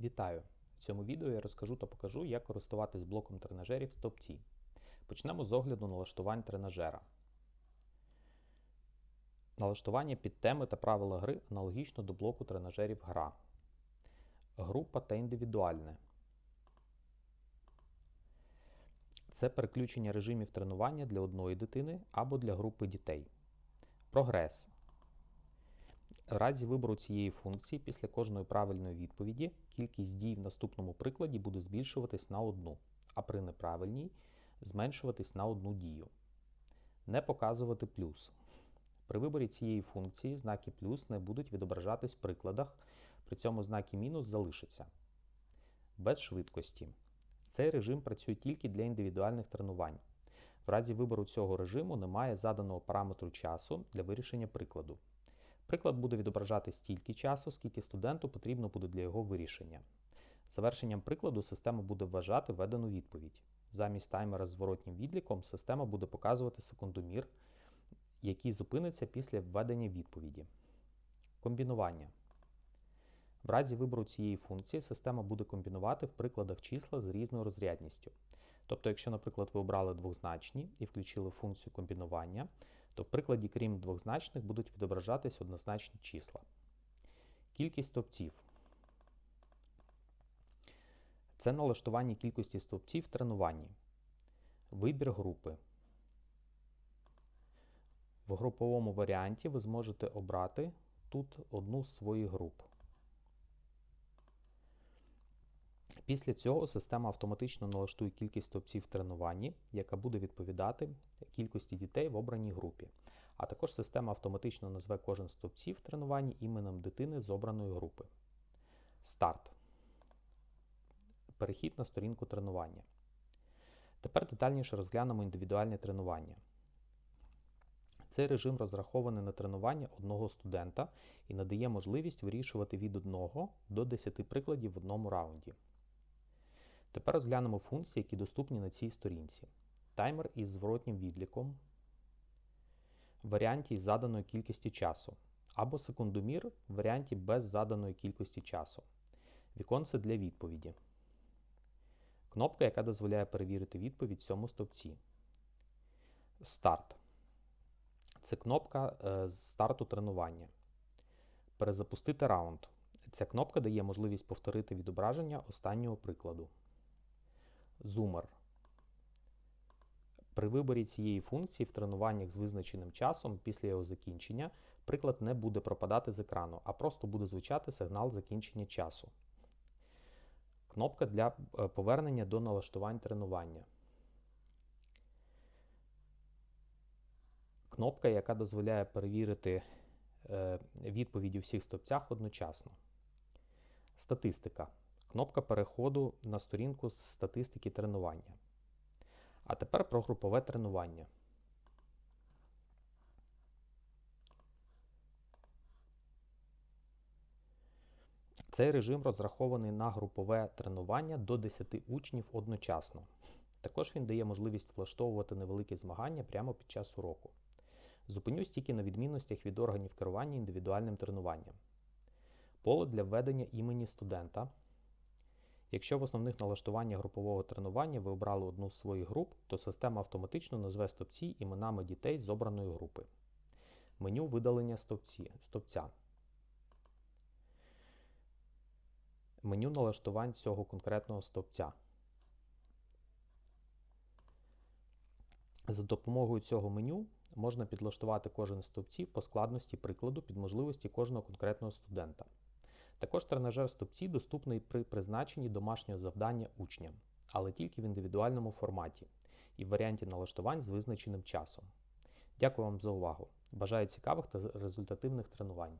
Вітаю! В цьому відео я розкажу та покажу, як користуватись блоком тренажерів стопці. Почнемо з огляду налаштувань тренажера. Налаштування під теми та правила гри аналогічно до блоку тренажерів гра. Група та індивідуальне. Це переключення режимів тренування для одної дитини або для групи дітей. Прогрес. В разі вибору цієї функції після кожної правильної відповіді кількість дій в наступному прикладі буде збільшуватись на одну, а при неправильній зменшуватись на одну дію. Не показувати плюс. При виборі цієї функції знаки плюс не будуть відображатись в прикладах, при цьому знаки мінус залишаться. Без швидкості. Цей режим працює тільки для індивідуальних тренувань. В разі вибору цього режиму немає заданого параметру часу для вирішення прикладу. Приклад буде відображати стільки часу, скільки студенту потрібно буде для його вирішення. Завершенням прикладу система буде вважати введену відповідь. Замість таймера з зворотнім відліком система буде показувати секундомір, який зупиниться після введення відповіді. Комбінування. В разі вибору цієї функції система буде комбінувати в прикладах числа з різною розрядністю. Тобто, якщо, наприклад, ви обрали двозначні і включили функцію комбінування, то в прикладі, крім двозначних, будуть відображатись однозначні числа. Кількість стовпців. Це налаштування кількості стовпців в тренуванні. Вибір групи. В груповому варіанті ви зможете обрати тут одну з своїх груп. Після цього система автоматично налаштує кількість стовпців в тренуванні, яка буде відповідати кількості дітей в обраній групі. А також система автоматично назве кожен стовпців в тренуванні іменем дитини з обраної групи. Старт. Перехід на сторінку тренування. Тепер детальніше розглянемо індивідуальне тренування. Цей режим розрахований на тренування одного студента і надає можливість вирішувати від 1 до 10 прикладів в одному раунді. Тепер розглянемо функції, які доступні на цій сторінці. Таймер із зворотнім відліком, в варіанті із заданої кількості часу, або секундомір в варіанті без заданої кількості часу. Віконце для відповіді. Кнопка, яка дозволяє перевірити відповідь в цьому стовпці. Старт. Це кнопка з старту тренування. Перезапустити раунд. Ця кнопка дає можливість повторити відображення останнього прикладу. Зумер. При виборі цієї функції в тренуваннях з визначеним часом після його закінчення приклад не буде пропадати з екрану, а просто буде звучати сигнал закінчення часу. Кнопка для повернення до налаштувань тренування. Кнопка, яка дозволяє перевірити відповіді у всіх стопцях одночасно. Статистика. Кнопка переходу на сторінку з статистики тренування. А тепер про групове тренування. Цей режим розрахований на групове тренування до 10 учнів одночасно. Також він дає можливість влаштовувати невеликі змагання прямо під час уроку. Зупинюсь тільки на відмінностях від органів керування індивідуальним тренуванням. Поле для введення імені студента. Якщо в основних налаштуваннях групового тренування ви обрали одну з своїх груп, то система автоматично назве стовпці іменами дітей з обраної групи. Меню видалення стовпці, стовпця. Меню налаштувань цього конкретного стовпця. За допомогою цього меню можна підлаштувати кожен з по складності прикладу під можливості кожного конкретного студента. Також тренажер стопці доступний при призначенні домашнього завдання учням, але тільки в індивідуальному форматі і в варіанті налаштувань з визначеним часом. Дякую вам за увагу! Бажаю цікавих та результативних тренувань!